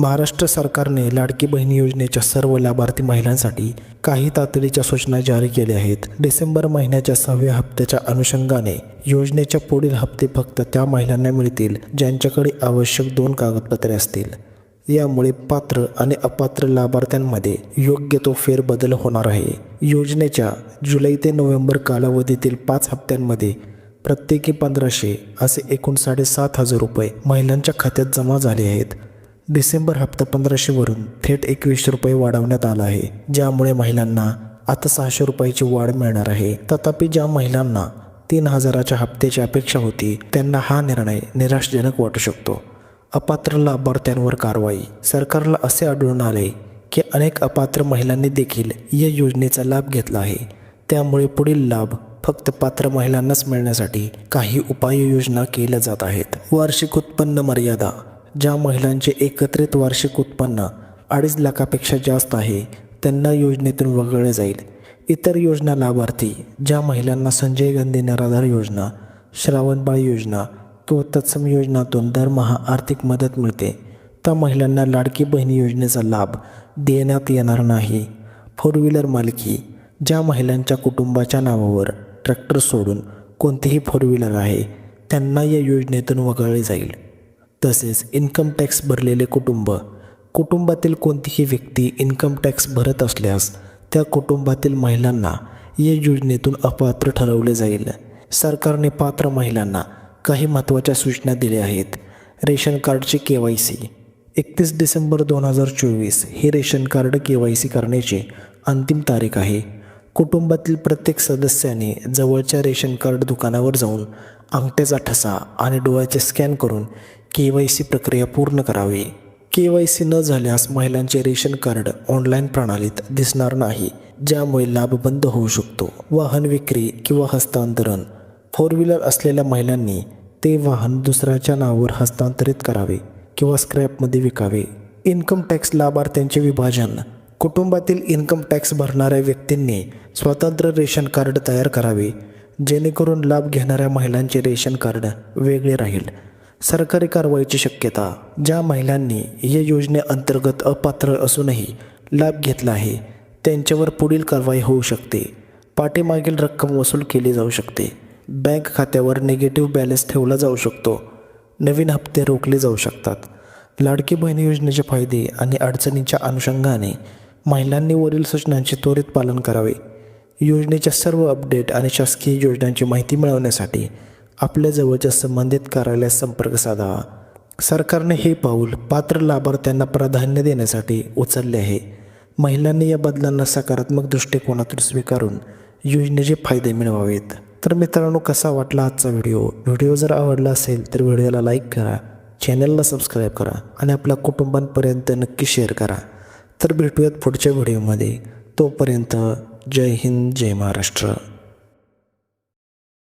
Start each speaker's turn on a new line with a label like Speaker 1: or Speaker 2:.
Speaker 1: महाराष्ट्र सरकारने लाडकी बहिणी योजनेच्या सर्व लाभार्थी महिलांसाठी काही तातडीच्या सूचना जारी केल्या आहेत. डिसेंबर महिन्याच्या सहाव्या हप्त्याच्या अनुषंगाने योजनेच्या पुढील हप्ते फक्त त्या महिलांना मिळतील ज्यांच्याकडे आवश्यक दोन कागदपत्रे असतील. यामुळे पात्र आणि अपात्र लाभार्थ्यांमध्ये योग्य तो फेरबदल होणार आहे. योजनेच्या जुलै ते नोव्हेंबर कालावधीतील पाच हप्त्यांमध्ये प्रत्येकी पंधराशे असे एकूण साडेसात हजार रुपये महिलांच्या खात्यात जमा झाले आहेत. डिसेंबर हप्ता पंधराशेवरून थेट एकवीसशे रुपये वाढवण्यात आला आहे. ज्यामुळे महिलांना आता सहाशे रुपयाची वाढ मिळणार आहे. तथापि ज्या महिलांना तीन हजाराच्या हप्त्याची अपेक्षा होती त्यांना हा निर्णय निराशजनक वाटू शकतो. अपात्र लाभार्थ्यांवर कारवाई. सरकारला असे आढळून आले की अनेक अपात्र महिलांनी देखील या योजनेचा लाभ घेतला आहे. त्यामुळे पुढील लाभ फक्त पात्र महिलांनाच मिळण्यासाठी काही उपाययोजना केल्या जात आहेत. वार्षिक उत्पन्न मर्यादा. ज्या महिलांचे एकत्रित वार्षिक उत्पन्न अडीच लाखापेक्षा जास्त आहे त्यांना योजनेतून वगळले जाईल. इतर योजना लाभार्थी ज्या महिलांना संजय गांधी निराधार योजना श्रावणबाळ योजना किंवा तत्सम योजनातून दरमहा आर्थिक मदत मिळते त्या महिलांना लाडकी बहिणी योजनेचा लाभ देण्यात येणार नाही. फोर व्हीलर मालकी ज्या महिलांच्या कुटुंबाच्या नावावर ट्रॅक्टर सोडून कोणतेही फोर व्हीलर आहे त्यांना या योजनेतून वगळले जाईल. तसेच इन्कम टॅक्स भरलेले कुटुंब. कुटुंबातील कोणतीही व्यक्ती इन्कम टॅक्स भरत असल्यास त्या कुटुंबातील महिलांना या योजनेतून अपात्र ठरवले जाईल. सरकारने पात्र महिलांना काही महत्त्वाच्या सूचना दिल्या आहेत. रेशन कार्डची के वाय सी. एकतीस डिसेंबर दोन हजार चोवीस हे ration card K Y C करण्याची अंतिम तारीख आहे. कुटुंबातील प्रत्येक सदस्याने जवळच्या रेशन कार्ड दुकानावर जाऊन अंगठ्याचा ठसा आणि डोळ्याचे स्कॅन करून के वाय सी प्रक्रिया पूर्ण करावी. के वाय सी न झाल्यास महिलांचे रेशन कार्ड ऑनलाईन प्रणालीत दिसणार नाही ज्यामुळे लाभ बंद होऊ शकतो. वाहन विक्री किंवा हस्तांतरण. फोर व्हीलर असलेल्या महिलांनी ते वाहन दुसऱ्याच्या नावावर हस्तांतरित करावे किंवा स्क्रॅपमध्ये विकावे. इन्कम टॅक्स लाभार्थ्यांचे विभाजन. कुटुंबातील इन्कम टॅक्स भरणाऱ्या व्यक्तींनी स्वतंत्र रेशन कार्ड तयार करावे जेणेकरून लाभ घेणाऱ्या महिलांचे रेशन कार्ड वेगळे राहील. सरकारी कारवाईची शक्यता ज्या महिलांनी या योजनेअंतर्गत अपात्र असूनही लाभ घेतला आहे त्यांच्यावर पुढील कारवाई होऊ शकते. पाठीमागील रक्कम वसूल केली जाऊ शकते. बँक खात्यावर निगेटिव्ह बॅलन्स ठेवला जाऊ शकतो. नवीन हप्ते रोखले जाऊ शकतात. लाडकी बहीण योजनेचे फायदे आणि अडचणींच्या अनुषंगाने महिलांनी वरील सूचनांचे त्वरित पालन करावे. योजनेच्या सर्व अपडेट आणि शासकीय योजनांची माहिती मिळवण्यासाठी आपल्या जवळच्या संबंधित कार्यालयात संपर्क साधावा सरकारने हे पाऊल पात्र लाभार्थ्यांना प्राधान्य देण्यासाठी उचलले आहे. महिलांनी या बदलांना सकारात्मक दृष्टिकोनातून स्वीकारून योजनेचे फायदे मिळवावेत. तर मित्रांनो कसा वाटला आजचा व्हिडिओ? व्हिडिओ जर आवडला असेल तर व्हिडिओला लाईक करा चॅनलला सबस्क्राईब करा आणि आपल्या कुटुंबांपर्यंत नक्की शेअर करा. तर भेटूयात पुढच्या व्हिडिओमध्ये. तोपर्यंत जय हिंद जय महाराष्ट्र.